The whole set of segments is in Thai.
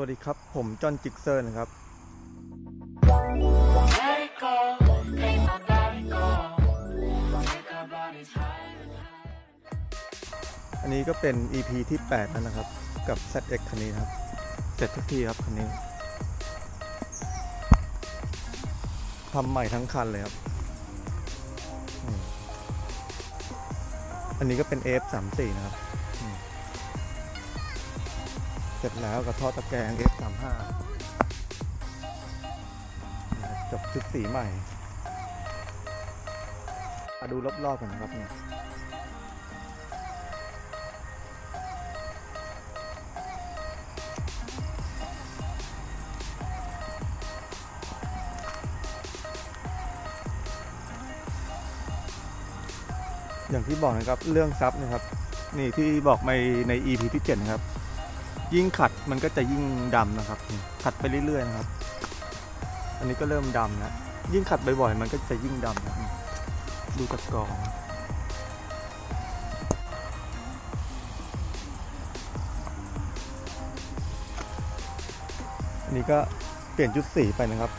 วัสดีครับ ผมจอนจิกเซอร์นะครับ อันนี้ก็เป็น EP ที่ 8 แล้วนะครับ กับ ZX คันนี้ครับ เสร็จทุกทีครับคันนี้ทำใหม่ทั้งคันเลยครับ อันนี้ก็เป็น F34 นะครับ เสร็จแล้วกับท่อตะแกรง F35 นะครับจบชุดสีใหม่มาดูรอบๆกันนะครับเนี่ยอย่างที่บอกนะครับเรื่องซับนะครับ นี่ที่บอกไปใน EP ที่7นะครับ ยิ่งขัดมันก็จะยิ่งดำนะครับ ขัดไปเรื่อยๆนะครับ อันนี้ก็เริ่มดำนะยิ่งขัดบ่อยๆมันก็จะยิ่งดำนะดูตะกรองอันนี้ก็เปลี่ยนชุดสีไปนะครับ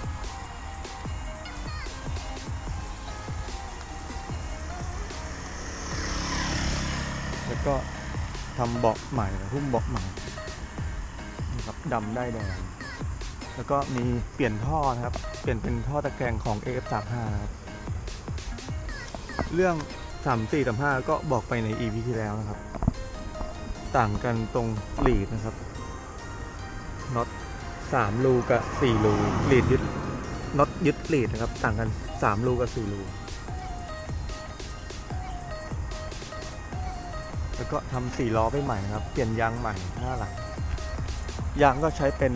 แล้วก็ทำเบาะใหม่หุ้มเบาะใหม่ ครับดำได้แดง แล้วก็มีเปลี่ยนท่อนะครับ เปลี่ยนเป็นท่อตะแกรงของ AF35 นะครับเรื่อง 34 35 ก็บอกไปใน EP ที่แล้วนะครับ ต่างกันตรงลีดนะครับน็อต3รูกับ4รูลีดยึดน็อตยึดลีดนะครับ ต่างกัน 3 รูกับ4รูแล้วก็ทำสี่ล้อไปใหม่นะครับ เปลี่ยนยางใหม่หน้าหลัง ยางก็ใช้เป็น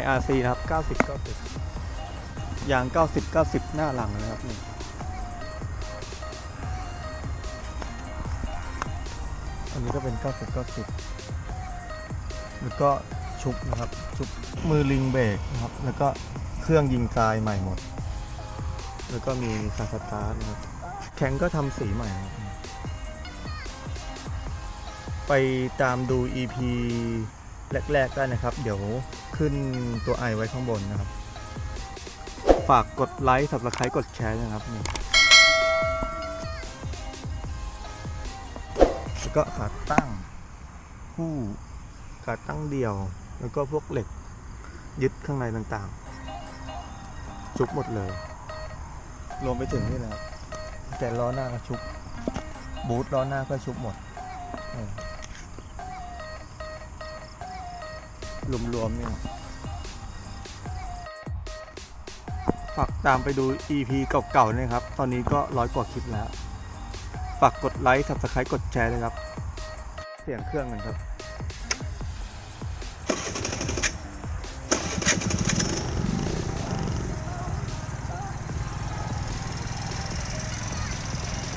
IRC นะครับ 90 90 ยาง 90 90 หน้าหลังนะครับนี่อันนี้ก็เป็น 90 90 แล้วก็ชุบนะครับ ชุบมือลิงเบรกนะครับ แล้วก็เครื่องยิงทรายใหม่หมด แล้วก็มีสายสตาร์ทนะครับ แข็งก็ทำสีใหม่นะครับไปตามดู EP แรก ๆ ได้นะครับ เดี๋ยวขึ้นตัวไอไว้ข้างบนนะครับ ฝากกดไลค์สับสไครต์กดแชร์นะครับนี่แล้วก็ขาตั้งคู่ขาตั้งเดี่ยว แล้วก็พวกเหล็กยึดข้างในต่างๆ ชุบหมดเลย รวมไปถึงนี่นะครับแต่ล้อหน้าก็ชุบ บูทล้อหน้าก็ชุบหมด รวมๆเนี่ยฝากตามไปดู EP เก่าๆนะครับ ตอนนี้ก็ร้อยกว่าคลิปแล้ว ฝากกดไลค์ subscribe กดแชร์เลยครับ เสียงเครื่องกันครับ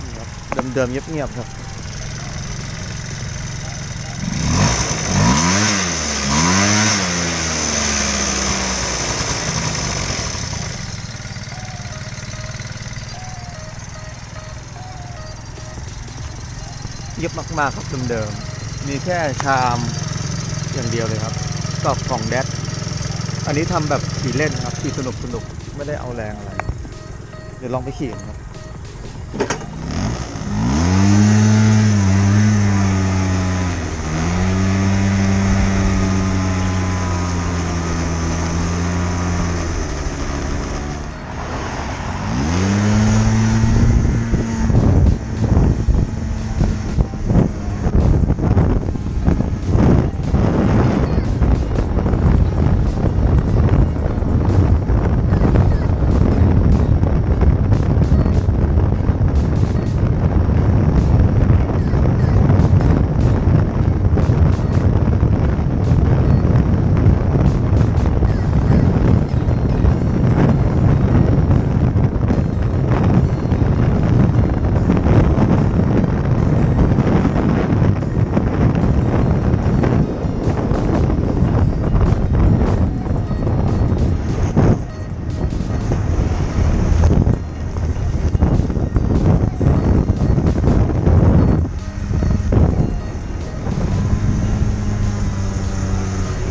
นี่ครับเดิมๆเงียบๆครับ เยียบมากๆครับเดิมๆมีแค่ชามอย่างเดียวเลยครับกับกล่องแดดอันนี้ทำแบบขี่เล่นครับขี่สนุกสนุกไม่ได้เอาแรงอะไร เดี๋ยวลองไปขี่ครับ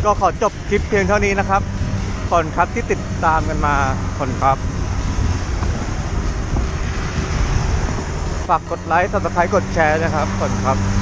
ก็ขอจบคลิปเพียงเท่านี้นะครับขอบคุณครับที่ติดตามกันมาขอบคุณครับ ฝากกดไลค์ subscribe กดแชร์นะครับขอบคุณครับ